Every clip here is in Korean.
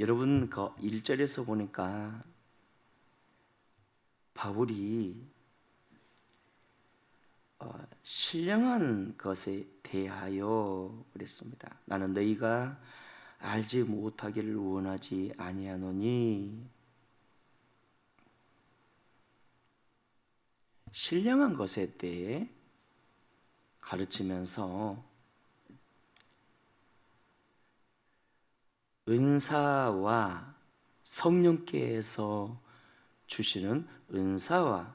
여러분 그 1절에서 보니까 바울이 어, 신령한 것에 대하여 그랬습니다. 나는 너희가 알지 못하기를 원하지 아니하노니 신령한 것에 대해 가르치면서 은사와 성령께서 주시는 은사와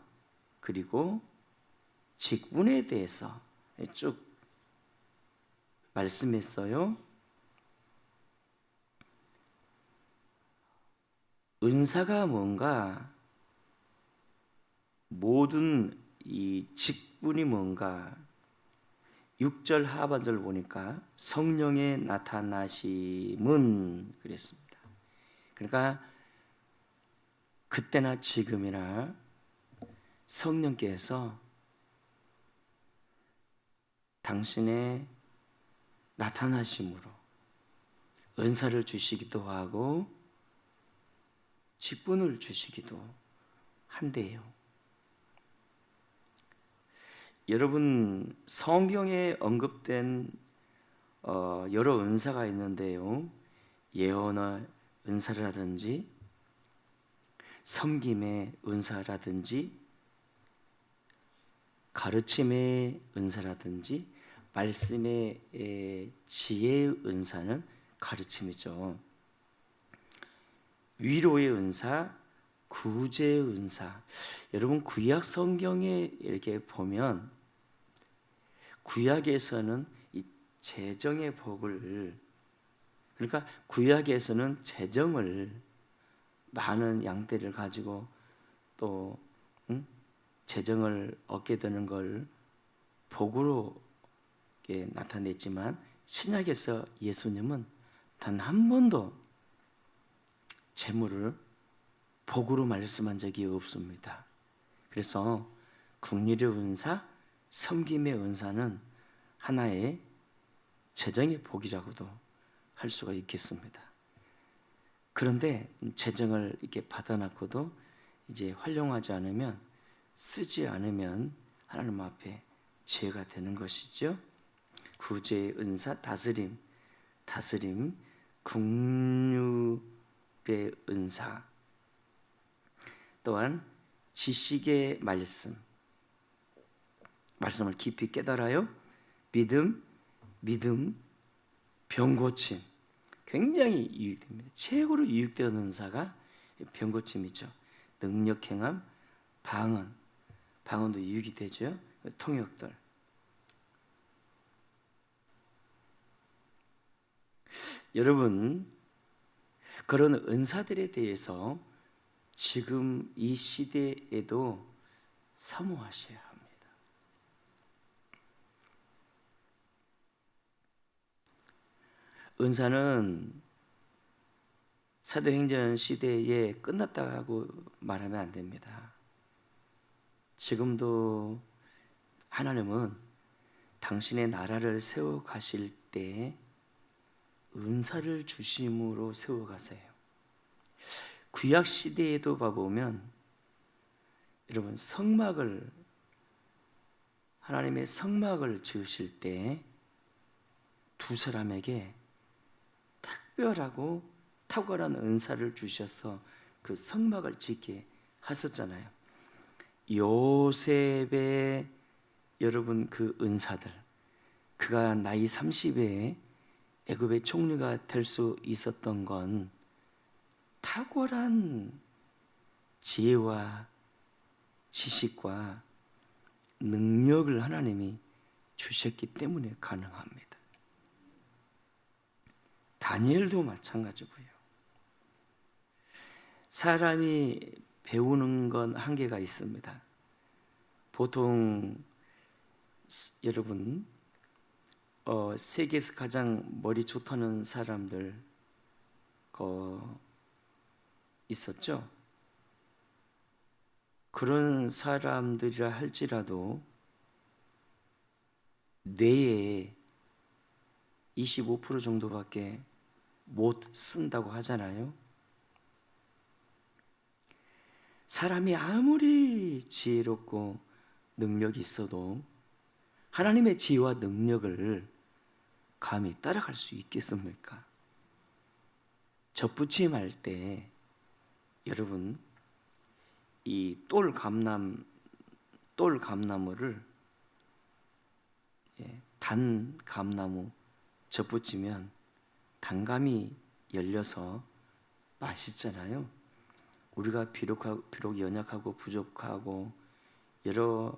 그리고 직분에 대해서 쭉 말씀했어요. 은사가 뭔가 모든 이 직분이 뭔가 6절 하반절 보니까 성령의 나타나심은 그랬습니다. 그러니까 그때나 지금이나 성령께서 당신의 나타나심으로 은사를 주시기도 하고 직분을 주시기도 한대요. 여러분 성경에 언급된 어, 여러 은사가 있는데요. 예언의 은사라든지 섬김의 은사라든지 가르침의 은사라든지 말씀의 지혜의 은사는 가르침이죠. 위로의 은사, 구제의 은사. 여러분 구약 성경에 이렇게 보면 구약에서는 이 재정의 복을 그러니까 구약에서는 재정을 많은 양떼를 가지고 또 응? 재정을 얻게 되는 걸 복으로 나타냈지만 신약에서 예수님은 단 한 번도 재물을 복으로 말씀한 적이 없습니다. 그래서 국리의 은사, 섬김의 은사는 하나의 재정의 복이라고도 할 수가 있겠습니다. 그런데 재정을 이렇게 받아놨고도 이제 활용하지 않으면 쓰지 않으면 하나님 앞에 죄가 되는 것이죠. 구제의 은사 다스림, 다스림, 국률의 은사, 또한 지식의 말씀, 말씀을 깊이 깨달아요. 믿음, 믿음, 병고침, 굉장히 유익됩니다. 최고로 유익되는 은사가 병고침이죠. 능력 행함, 방언, 방언도 유익이 되죠. 통역들. 여러분 그런 은사들에 대해서 지금 이 시대에도 사모하셔야 합니다. 은사는 사도행전 시대에 끝났다고 말하면 안 됩니다. 지금도 하나님은 당신의 나라를 세워 가실 때 은사를 주심으로 세워 가세요. 구약 시대에도 봐보면 여러분 성막을 하나님의 성막을 지으실 때 두 사람에게 특별하고 탁월한 은사를 주셔서 그 성막을 짓게 하셨잖아요. 요셉의 여러분 그 은사들 그가 나이 30에 애굽의 총리가 될 수 있었던 건 탁월한 지혜와 지식과 능력을 하나님이 주셨기 때문에 가능합니다. 다니엘도 마찬가지고요. 사람이 배우는 건 한계가 있습니다. 보통 여러분 어, 세계에서 가장 머리 좋다는 사람들 어, 있었죠. 그런 사람들이라 할지라도 뇌에 25% 정도밖에 못 쓴다고 하잖아요. 사람이 아무리 지혜롭고 능력이 있어도 하나님의 지혜와 능력을 감히 따라갈 수 있겠습니까? 접붙임 할 때 여러분 이 똘 감람 똘 감나무를 예, 단 감나무 접붙이면 단감이 열려서 맛있잖아요. 우리가 비록 비록 연약하고 부족하고 여러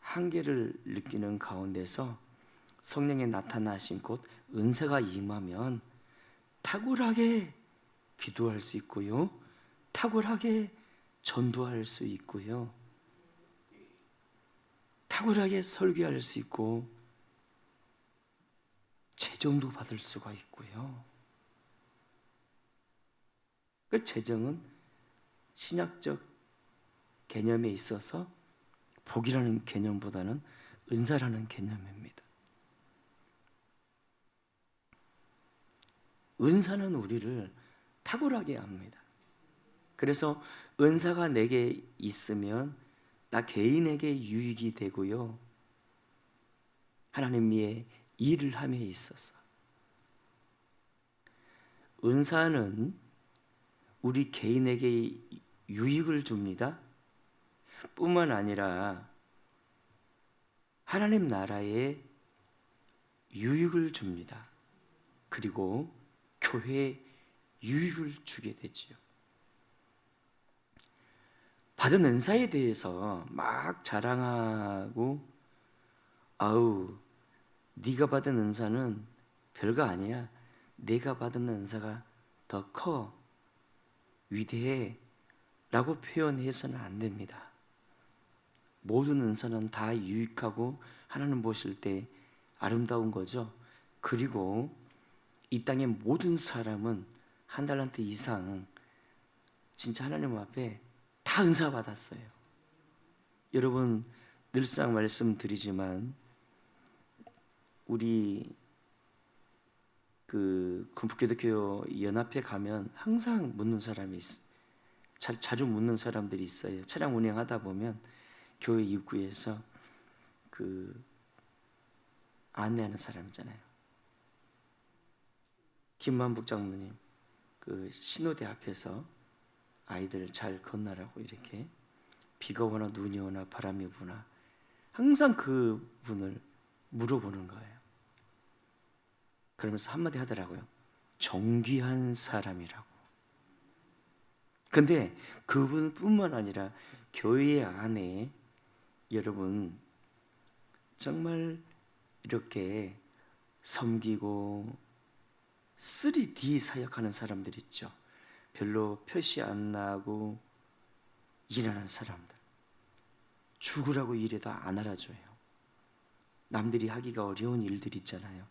한계를 느끼는 가운데서 성령의 나타나신 곳 은사가 임하면 탁월하게 기도할 수 있고요. 탁월하게 전도할 수 있고요. 탁월하게 설교할 수 있고 재정도 받을 수가 있고요. 그 재정은 신약적 개념에 있어서 복이라는 개념보다는 은사라는 개념입니다. 은사는 우리를 탁월하게 합니다. 그래서 은사가 내게 있으면 나 개인에게 유익이 되고요. 하나님 위에 일을 함에 있어서 은사는 우리 개인에게 유익을 줍니다. 뿐만 아니라 하나님 나라에 유익을 줍니다. 그리고 교회에 유익을 주게 되지요. 받은 은사에 대해서 막 자랑하고 아우 네가 받은 은사는 별거 아니야. 내가 받은 은사가 더 커. 위대해. 라고 표현해서는 안 됩니다. 모든 은사는 다 유익하고 하나님 보실 때 아름다운 거죠. 그리고 이 땅의 모든 사람은 한 달란트 이상 진짜 하나님 앞에 다 은사 받았어요. 여러분 늘상 말씀드리지만 우리 그 군북기독교 연합회 가면 항상 묻는 사람이 있어. 자, 자주 묻는 사람들이 있어요. 차량 운행하다 보면 교회 입구에서 그 안내하는 사람이잖아요. 김만북 장로님 그 신호대 앞에서 아이들 잘 건너라고 이렇게 비가 오나 눈이 오나 바람이 부나 항상 그 분을 물어보는 거예요. 그러면서 한마디 하더라고요. 정귀한 사람이라고. 근데 그분뿐만 아니라 교회 안에 여러분 정말 이렇게 섬기고 3D 사역하는 사람들 있죠. 별로 표시 안 나고 일하는 사람들. 죽으라고 일해도 안 알아줘요. 남들이 하기가 어려운 일들 있잖아요.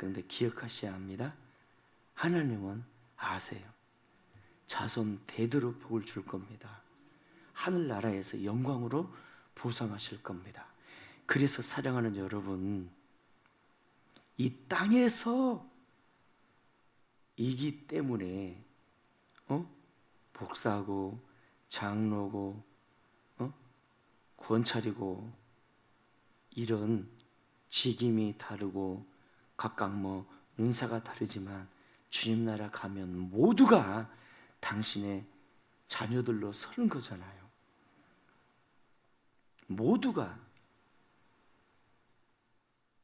그런데 기억하셔야 합니다. 하나님은 아세요. 자손 대대로 복을 줄 겁니다. 하늘나라에서 영광으로 보상하실 겁니다. 그래서 사랑하는 여러분, 이 땅에서 이기 때문에 어? 복사고 장로고 어? 권찰이고 이런 직임이 다르고 각각 뭐 은사가 다르지만 주님 나라 가면 모두가 당신의 자녀들로 서는 거잖아요. 모두가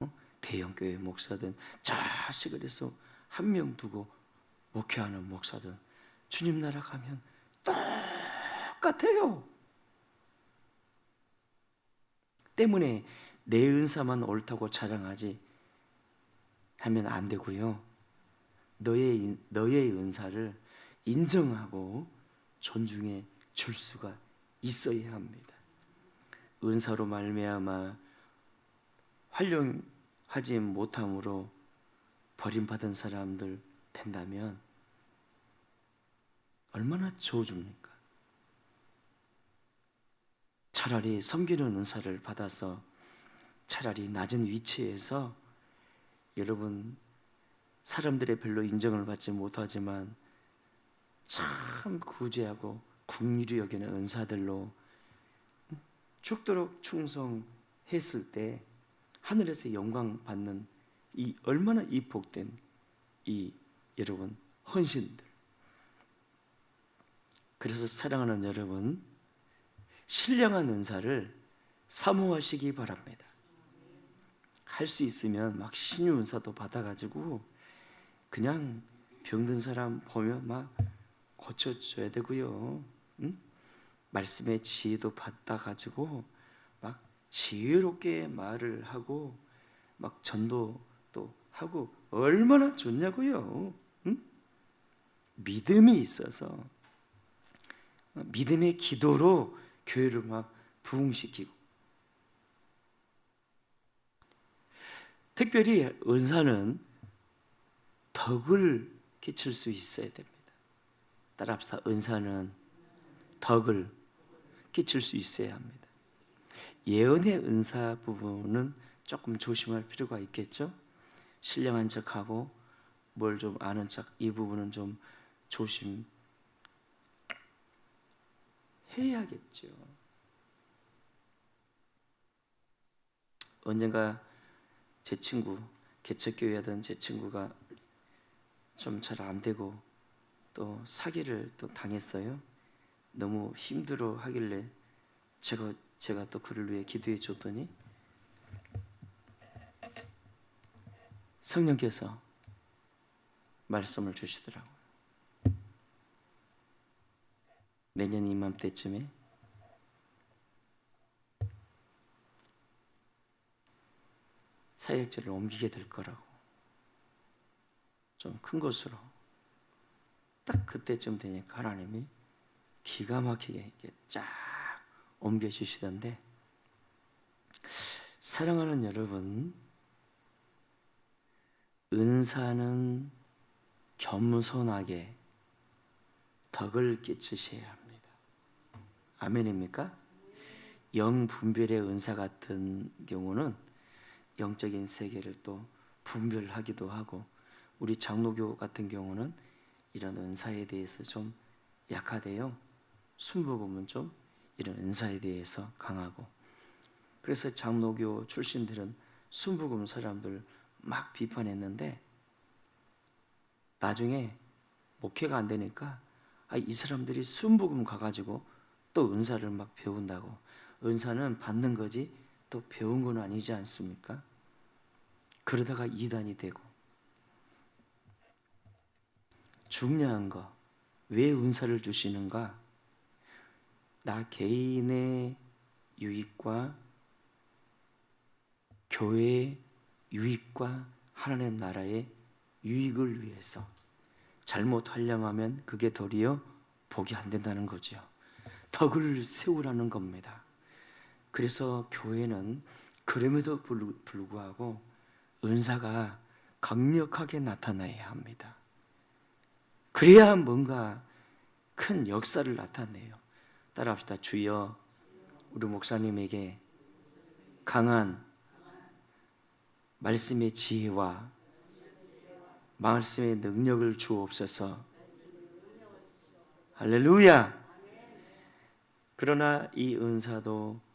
어? 대형교회 목사든 자식을 해서 한 명 두고 목회하는 목사든 주님 나라 가면 똑같아요. 때문에 내 은사만 옳다고 자랑하지 하면 안 되고요. 너의 너의 은사를 인정하고 존중해 줄 수가 있어야 합니다. 은사로 말미암아 활용하지 못함으로 버림받은 사람들 된다면 얼마나 좋아줍니까? 차라리 섬기는 은사를 받아서 차라리 낮은 위치에서 여러분 사람들의 별로 인정을 받지 못하지만 참 구제하고 국리를 여기는 은사들로 죽도록 충성했을 때 하늘에서 영광 받는 이 얼마나 이 복된 이 여러분 헌신들. 그래서 사랑하는 여러분 신령한 은사를 사모하시기 바랍니다. 할 수 있으면 막 신유 은사도 받아가지고 그냥 병든 사람 보면 막 고쳐줘야 되고요. 응? 말씀의 지혜도 받아가지고 막 지혜롭게 말을 하고 막 전도도 하고 얼마나 좋냐고요. 응? 믿음이 있어서 믿음의 기도로 교회를 막 부흥시키고 특별히 은사는 덕을 끼칠 수 있어야 됩니다. 따라 합시다. 은사는 덕을 끼칠 수 있어야 합니다. 예언의 은사 부분은 조금 조심할 필요가 있겠죠. 신령한 척하고 뭘 좀 아는 척 이 부분은 좀 조심 해야겠죠. 언젠가 제 친구 개척교회 하던 제 친구가 좀 잘 안 되고 또 사기를 또 당했어요. 너무 힘들어 하길래 제가 제가 또 그를 위해 기도해 줬더니 성령께서 말씀을 주시더라고요. 내년 이맘때쯤에 사역지를 옮기게 될 거라고. 좀 큰 곳으로. 딱 그때쯤 되니까 하나님이 기가 막히게 이렇게 쫙 옮겨주시던데, 사랑하는 여러분, 은사는 겸손하게 덕을 끼치셔야 합니다. 아멘입니까? 영 분별의 은사 같은 경우는 영적인 세계를 또 분별하기도 하고 우리 장로교 같은 경우는 이런 은사에 대해서 좀 약하대요. 순복음은 좀 이런 은사에 대해서 강하고 그래서 장로교 출신들은 순복음 사람들 막 비판했는데 나중에 목회가 안 되니까 아, 이 사람들이 순복음 가가지고 또 은사를 막 배운다고 은사는 받는 거지 또 배운 건 아니지 않습니까? 그러다가 이단이 되고 중요한 거 왜 은사를 주시는가? 나 개인의 유익과 교회의 유익과 하나님 나라의 유익을 위해서 잘못 활용하면 그게 도리어 복이 안 된다는 거죠. 덕을 세우라는 겁니다. 그래서 교회는 그럼에도 불- 불구하고 은사가 강력하게 나타나야 합니다. 그래야 뭔가 큰 역사를 나타내요. 따라합시다. 주여, 우리 목사님에게 강한 말씀의 지혜와 말씀의 능력을 주옵소서. 할렐루야. 그러나 이 은사도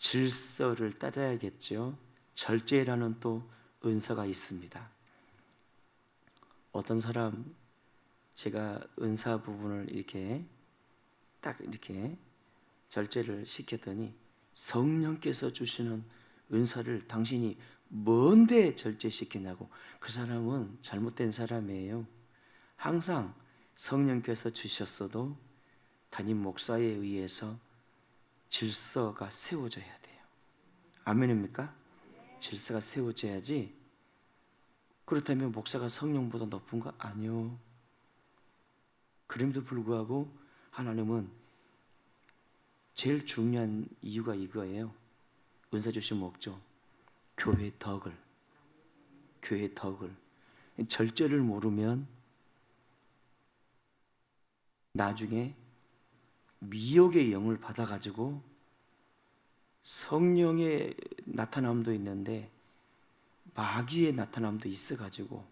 질서를 따라야겠죠. 절제라는 또 은사가 있습니다. 어떤 사람 제가 은사 부분을 이렇게 딱 이렇게 절제를 시켰더니 성령께서 주시는 은사를 당신이 뭔데 절제시키냐고 그 사람은 잘못된 사람이에요. 항상 성령께서 주셨어도 담임 목사에 의해서 질서가 세워져야 돼요. 아멘입니까? 질서가 세워져야지. 그렇다면 목사가 성령보다 높은가? 아니요. 그럼에도 불구하고 하나님은 제일 중요한 이유가 이거예요. 은사 주신 목적. 교회 덕을. 교회 덕을. 절제를 모르면 나중에 미혹의 영을 받아가지고 성령의 나타남도 있는데 마귀의 나타남도 있어가지고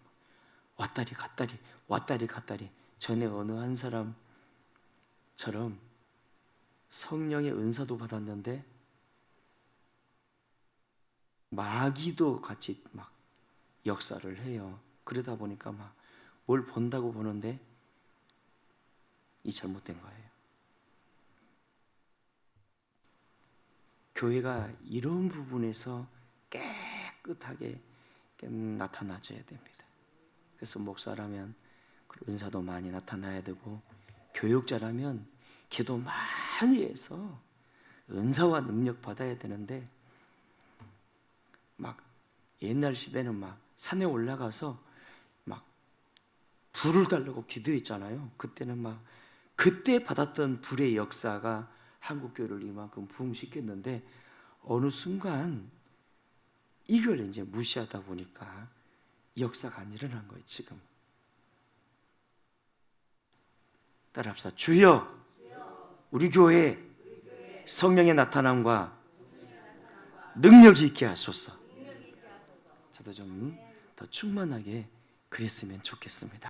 왔다리 갔다리 왔다리 갔다리 전에 어느 한 사람처럼 성령의 은사도 받았는데 마귀도 같이 막 역사를 해요. 그러다 보니까 막 뭘 본다고 보는데 이 잘못된 거예요. 교회가 이런 부분에서 깨끗하게 나타나줘야 됩니다. 그래서 목사라면 그 은사도 많이 나타나야 되고 교육자라면 기도 많이 해서 은사와 능력 받아야 되는데 막 옛날 시대는 막 산에 올라가서 막 불을 달라고 기도했잖아요. 그때는 막 그때 받았던 불의 역사가 한국 교회를 이만큼 부흥시켰는데 어느 순간 이걸 이제 무시하다 보니까 역사가 안 일어난 거예요, 지금. 따라합시다. 주여, 우리 교회 성령의 나타남과 능력이 있게 하소서. 저도 좀 더 충만하게 그랬으면 좋겠습니다.